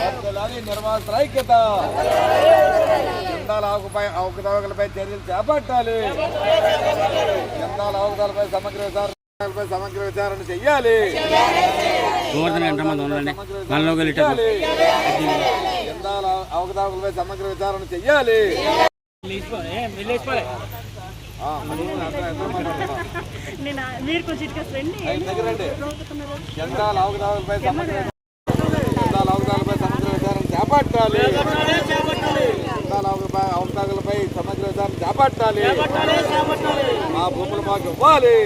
వర్ధిల్లాలి నిర్వాహకుల ఐక్యత చందాల అవకపై అవకతవకలపై చర్యలు చేపట్టాలి చందాల సమగ్ర విచారణపై సమగ్ర విచారణ చెయ్యాలి గోవర్ధన ఎంతమంది అవకతవకలపై సమగ్ర విచారణ చెయ్యాలి. మరి మీరు. చందాల అవకతవకలపై సమగ్ర చందాల అవకతవకలపై సమగ్ర విచారణ చేపట్టాలి. చందాల అవకతవకలపై సమగ్ర విచారణ చేపట్టాలి. మా భూములు మాకు ఇవ్వాలి.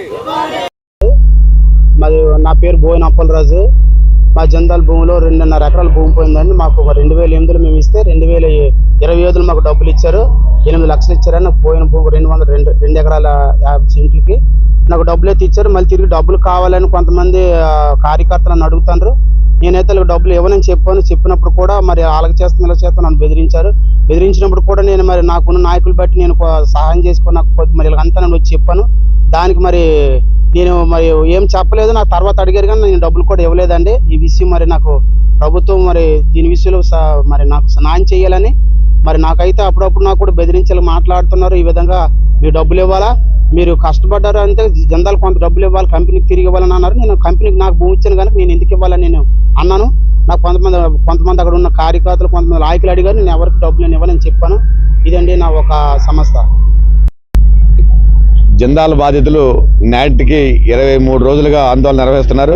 మాది నా పేరు బోయిన అప్పలరాజు. మా జందాల భూమిలో రెండున్నర ఎకరాల భూమి పోయిందండి. మాకు ఒక రెండు వేల ఎనిమిదిలో మేము ఇస్తే రెండు వేల ఇరవై ఐదులో మాకు డబ్బులు ఇచ్చారు. ఎనిమిది లక్షలు ఇచ్చారని నాకు పోయిన భూమి రెండు వందల రెండు రెండు ఎకరాల యాభై సెంట్లకి నాకు డబ్బులు అయితే ఇచ్చారు మళ్ళీ తిరిగి డబ్బులు కావాలని కొంతమంది కార్యకర్తలను అడుగుతారు నేనైతే వాళ్ళకి డబ్బులు ఇవ్వనని చెప్పాను. చెప్పినప్పుడు కూడా మరి వాళ్ళకి చేస్తున్న ఇలా చేస్తాను నన్ను బెదిరించారు. బెదిరించినప్పుడు కూడా నేను మరి నాకున్న నాయకులు బట్టి నేను సహాయం చేసుకుని నాకు మరి మరి అంతా నేను వచ్చి చెప్పాను. దానికి మరి నేను మరి ఏం చెప్పలేదు. నాకు తర్వాత అడిగారు కానీ నేను డబ్బులు కూడా ఇవ్వలేదండి. ఈ విషయం మరి నాకు ప్రభుత్వం మరి దీని విషయంలో స- మరి నాకు సహాయం చేయాలని మరి నాకైతే అప్పుడప్పుడు నాకు కూడా బెదిరించాలి మాట్లాడుతున్నారు. ఈ విధంగా మీరు డబ్బులు ఇవ్వాలా? మీరు కష్టపడ్డారు అంటే జందాలు కొంత డబ్బులు ఇవ్వాలి కంపెనీకి తిరిగి ఇవ్వాలని అన్నారు. నేను కంపెనీకి నాకు భూమి ఇచ్చాను కనుక నేను ఎందుకు ఇవ్వాలని నేను అన్నాను. నాకు కొంతమంది కొంతమంది అక్కడ ఉన్న కార్యకర్తలు కొంతమంది నాయకులు అడిగారు. నేను ఎవరికి డబ్బులు నేను ఇవ్వాలని చెప్పాను. ఇదండి నా ఒక సంస్థ జందాల బాధితులు నాటికి ఇరవై మూడు రోజులుగా ఆందోళన నిర్వహిస్తున్నారు.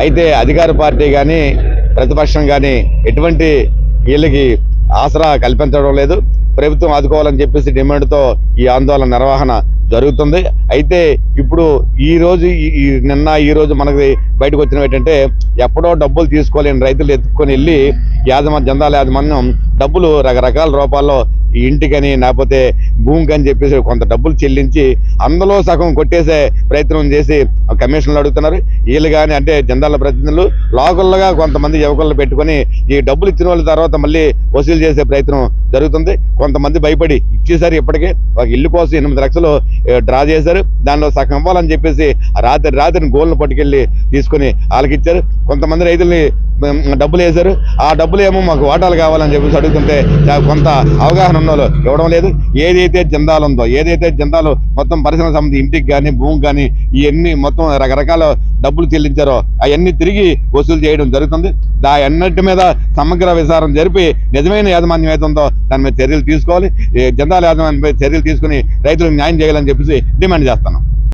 అయితే అధికార పార్టీ కానీ ప్రతిపక్షం కానీ ఎటువంటి వీళ్ళకి ఆసరా కల్పించడం లేదు. ప్రభుత్వం ఆదుకోవాలని చెప్పేసి డిమాండ్తో ఈ ఆందోళన నిర్వహణ జరుగుతుంది. అయితే ఇప్పుడు ఈ రోజు ఈ- నిన్న ఈ రోజు మనకి బయటకు వచ్చినవి ఏంటంటే ఎప్పుడో డబ్బులు తీసుకోలేని రైతులు ఎత్తుకొని వెళ్ళి యాజమాన్యం జందాల యాజమాన్యం డబ్బులు రకరకాల రూపాల్లో ఈ ఇంటికని లేకపోతే భూమికి అని చెప్పేసి కొంత డబ్బులు చెల్లించి అందులో సగం కొట్టేసే ప్రయత్నం చేసి కమిషన్లు అడుగుతున్నారు. వీళ్ళు కానీ అంటే జందాల ప్రతినిధులు లోకల్గా కొంతమంది యువకులను పెట్టుకొని ఈ డబ్బులు ఇచ్చిన వాళ్ళ తర్వాత మళ్ళీ వసూలు చేసే ప్రయత్నం జరుగుతుంది. కొంతమంది భయపడి ఇచ్చేసారు ఇప్పటికే. ఒక ఇల్లు కోసం ఎనిమిది లక్షలు డ్రా చేశారు. దానిలో సగం ఇవ్వాలని చెప్పేసి రాత్రి రాత్రిని గోల్ను పట్టుకెళ్ళి తీసుకొని వాళ్ళకి ఇచ్చారు. కొంతమంది రైతుల్ని డబ్బులు వేశారు. ఆ డబ్బులు ఏమో మాకు వాటాలు కావాలని చెప్పేసి అడుగుతుంటే కొంత అవగాహన ఉన్న వాళ్ళు ఇవ్వడం లేదు. ఏదైతే జెండాలు ఉందో ఏదైతే జెండాలు మొత్తం పరిశ్రమ సంబంధి ఇంటికి కానీ భూమికి కానీ ఇవన్నీ మొత్తం రకరకాల డబ్బులు చెల్లించారో అవన్నీ తిరిగి వసూలు చేయడం జరుగుతుంది. దా అన్నిటి మీద సమగ్ర విచారం జరిపి నిజమైన యాజమాన్యం అయితే ఉందో దాని మీద చర్యలు తీసుకోవాలి. జెండాల యాజమాన్యంపై చర్యలు తీసుకుని రైతులకు న్యాయం చేయాలని చెప్పేసి డిమాండ్ చేస్తున్నాం.